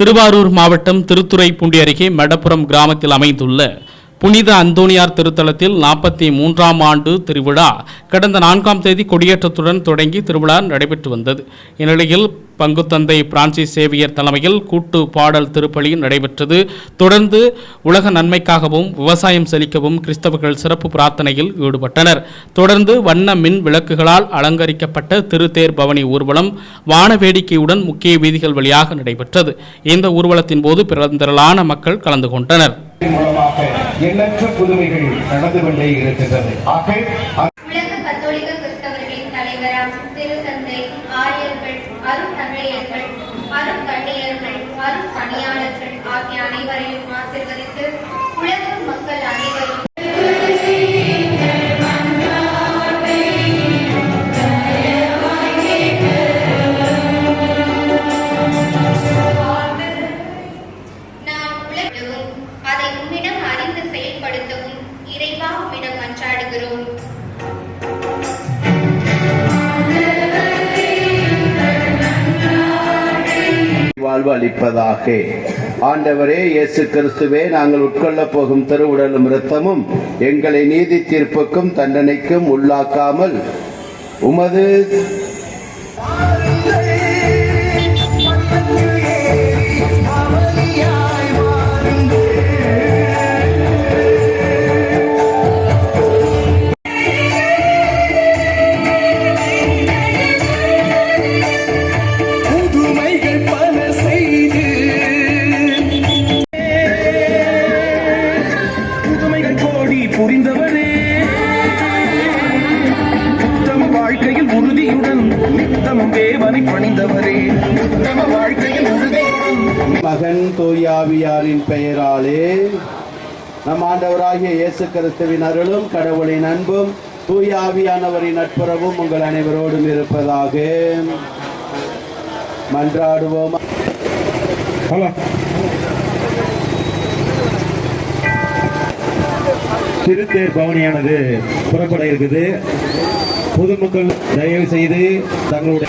திருவாரூர் மாவட்டம் திருத்துறைப்பூண்டி அருகே மடப்புரம் கிராமத்தில் அமைந்துள்ள புனித அந்தோனியார் திருத்தலத்தில் நாற்பத்தி மூன்றாம் ஆண்டு திருவிழா கடந்த நான்காம் தேதி கொடியேற்றத்துடன் தொடங்கி திருவிழா நடைபெற்று வந்தது. இந்நிலையில் பங்குத்தந்தை பிரான்சிஸ் சேவியர் தலைமையில் கூட்டு பாடல் திருப்பலி நடைபெற்றது. தொடர்ந்து உலக நன்மைக்காகவும் விவசாயம் செழிக்கவும் கிறிஸ்தவர்கள் சிறப்பு பிரார்த்தனையில் ஈடுபட்டனர். தொடர்ந்து வண்ண மின் விளக்குகளால் அலங்கரிக்கப்பட்ட திருத்தேர் பவனி ஊர்வலம் வான வேடிக்கையுடன் முக்கிய வீதிகள் வழியாக நடைபெற்றது. இந்த ஊர்வலத்தின் போது பிறந்திரளான மக்கள் கலந்து கொண்டனர். மூலமாக எண்ணற்ற புதுமைகள் நடந்து கொண்டே இருக்கின்றது. ஆக உலக கத்தோலிக்க கிறிஸ்தவர்களின் தலைவராம் திருத்தந்தை ஆரியர்கள் அருட்தந்தையர்கள் அருட்கண்ணியர்கள் அருட்பணியாளர்கள் ஆகிய அனைவரையும் ஆசிர்வதித்து மன்றாடுகிறோம் வாழ்வு அளிப்பதாக ஆண்டவரே இயேசு கிறிஸ்துவே நாங்கள் உட்கொள்ள போகும் திருவுடலும் இரத்தமும் எங்களை நீதி தீர்ப்புக்கும் தண்டனைக்கும் உள்ளாக்காமல் உமது கோடி புரிந்தவரே உத்தம வாழ்க்கையில் உறுதியுடன் நித்தமும் தேவனை பணிந்தவரே. உத்தம வாழ்க்கையில் உறுதியுடன். மகன் தூயாவியாரின் பெயராலே நம் ஆண்டவராகிய இயேசு கிறிஸ்துவின் அருளும் கடவுளின் அன்பும் தூயாவியானவரின் நட்புறவும் உங்கள் அனைவரோடும் இருப்பதாக. மன்றாடுவோம்? திருத்தேர் பவனியானது புறப்பட இருக்குது. பொதுமக்கள் தயவு செய்து தங்களுடைய